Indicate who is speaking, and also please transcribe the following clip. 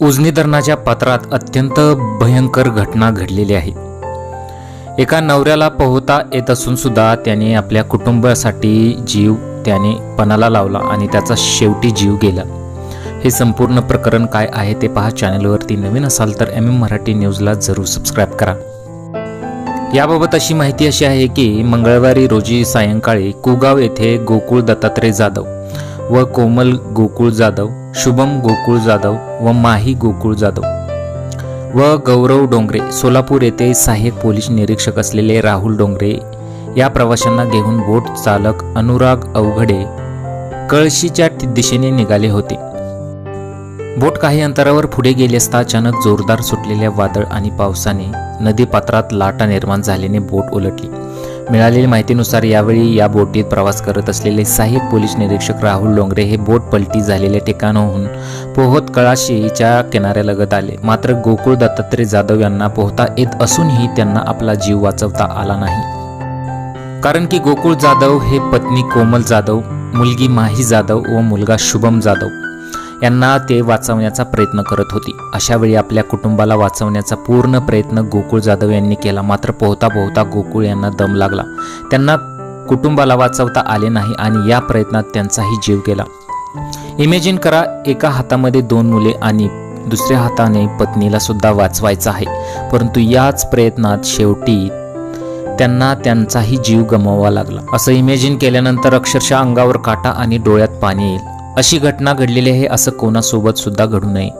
Speaker 1: उजनी धरणाच्या पात्रात अत्यंत भयंकर घटना घडलेली आहे. एका नवऱ्याला पोहता येत असून सुद्धा त्याने आपल्या कुटुंबासाठी जीव त्याने पणाला लावला आणि त्याचा शेवटी जीव गेला. हे संपूर्ण प्रकरण काय आहे ते पहा चॅनलवरती नवीन असाल तर एम एम मराठी न्यूजला जरूर सबस्क्राईब करा. याबाबत अशी माहिती अशी आहे की मंगळवारी रोजी सायंकाळी कुगाव येथे गोकुळ दत्तात्रय जाधव व कोमल गोकुळ जाधव शुभम गोकुळ जाधव व माही गोकुळ जाधव व गौरव डोंगरे सोलापूर येथे सहाय्यक पोलीस निरीक्षक असलेले राहुल डोंगरे या प्रवाशांना घेऊन बोट चालक अनुराग अवघडे कळशीच्या दिशेने निघाले होते. बोट काही अंतरावर पुढे गेले असता अचानक जोरदार सुटलेल्या वादळ आणि पावसाने नदीपात्रात लाटा निर्माण झाल्याने बोट उलटली. मिळालेल्या माहितीनुसार यावेळी या बोटीत प्रवास करत असलेले सहाय्यक पोलीस निरीक्षक राहुल डोंगरे हे बोट पलटी झालेल्या ठिकाणाहून पोहत कळाशीच्या किनाऱ्यालगत आले. मात्र गोकुळ दत्तात्रय जाधव यांना पोहता येत असूनही त्यांना आपला जीव वाचवता आला नाही. कारण की गोकुळ जाधव हे पत्नी कोमल जाधव मुलगी माही जाधव व मुलगा शुभम जाधव यांना ते वाचवण्याचा प्रयत्न करत होती. अशा वेळी आपल्या कुटुंबाला वाचवण्याचा पूर्ण प्रयत्न गोकुळ जाधव यांनी केला. मात्र पोहता पोहता गोकुळ यांना दम लागला. त्यांना कुटुंबाला वाचवता आले नाही आणि या प्रयत्नात त्यांचाही जीव गेला. इमेजिन करा एका हातामध्ये दोन मुले आणि दुसऱ्या हाताने पत्नीला सुद्धा वाचवायचं आहे. परंतु याच प्रयत्नात शेवटी त्यांना त्यांचाही जीव गमवावा लागला. असं इमेजिन केल्यानंतर अक्षरशः अंगावर काटा आणि डोळ्यात पाणी येईल. अशी घटना घडलेली आहे असं कोणासोबत सुद्धा घडू नये.